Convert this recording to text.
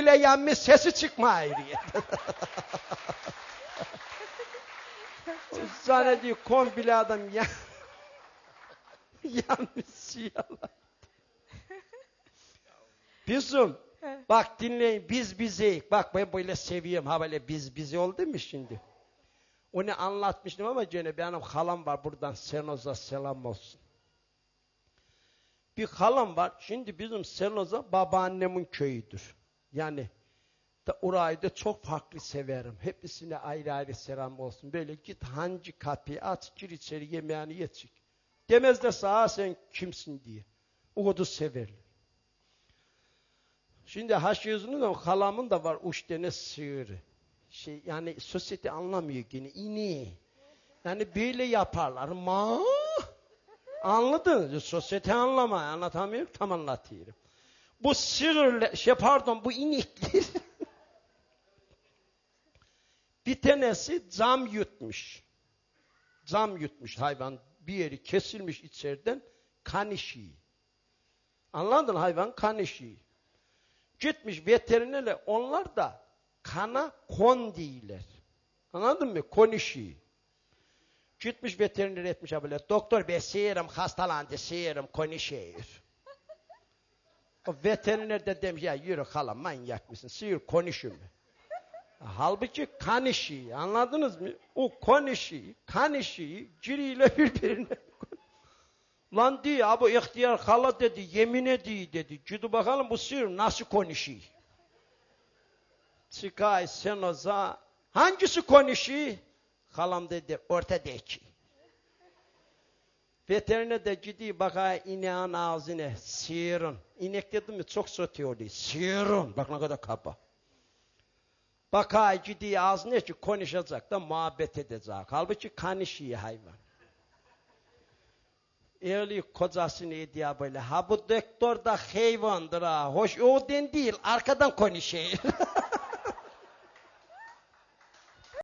komple yanmış sesi çıkmıyor. Zannediyor komple adam yan... yanmış yalan. Bizim bak dinleyin biz bizi bak ben böyle seviyorum ha böyle biz bizi oldu mu şimdi? Onu anlatmıştım ama gene benim halam var buradan Senoz'a selam olsun. Bir halam var. Şimdi bizim Senoz'a babaannemin köyüdür. Yani da orayı da çok farklı severim. Hepsine ayrı ayrı selam olsun. Böyle git hangi kapıyı aç gir içeri yemeğini ye çık. Demez de sağa sen kimsin diye. Kadar severler. Şimdi Haşyüzünün de halamın da var uç tane sığırı. Şey, yani sosyete anlamıyor yine ini. Yani böyle yaparlar. Ma Anladınız? Sosyete anlama. Anlatamıyorum. Tam anlatıyorum. Bu sığır, şey pardon bu inekler bir tanesi cam yutmuş. Cam yutmuş hayvan. Bir yeri kesilmiş içeriden kan işiği. Anladın hayvan kan işiği. Gitmiş veterinerle onlar da kana kon değiller. Anladın mı? Kon işiği. Gitmiş veteriner etmiş böyle. Doktor bey sığırım hastalandı sığırım konuşuyor. O veteriner de demiş ya yürü hala manyak mısın? Sığır konuşuyor mu? Halbuki kan işi, anladınız mı? O kan işi, kan işi, ciriyle birbirine. Lan diyor, bu ihtiyar hala dedi, yemin ediyor dedi. Gidu bakalım bu sığır nasıl konuşuyor? Çıkay sen o zaman, hangisi konuşuyor? Halam dedi, ortadaki. Veteriner de gidiyor bakaya ineğin ağzına, sığırın. İnek dedim mi çok sotuyordu. Sığırın, bak ne kadar kaba. Bakay gidiyor ağzına ki konuşacak da muhabbet edecek. Halbuki kan işi hayvan. Öyle kocasını ediyor böyle. Ha bu doktor da hayvandır ha. Hoş o den değil, arkadan konuşuyor.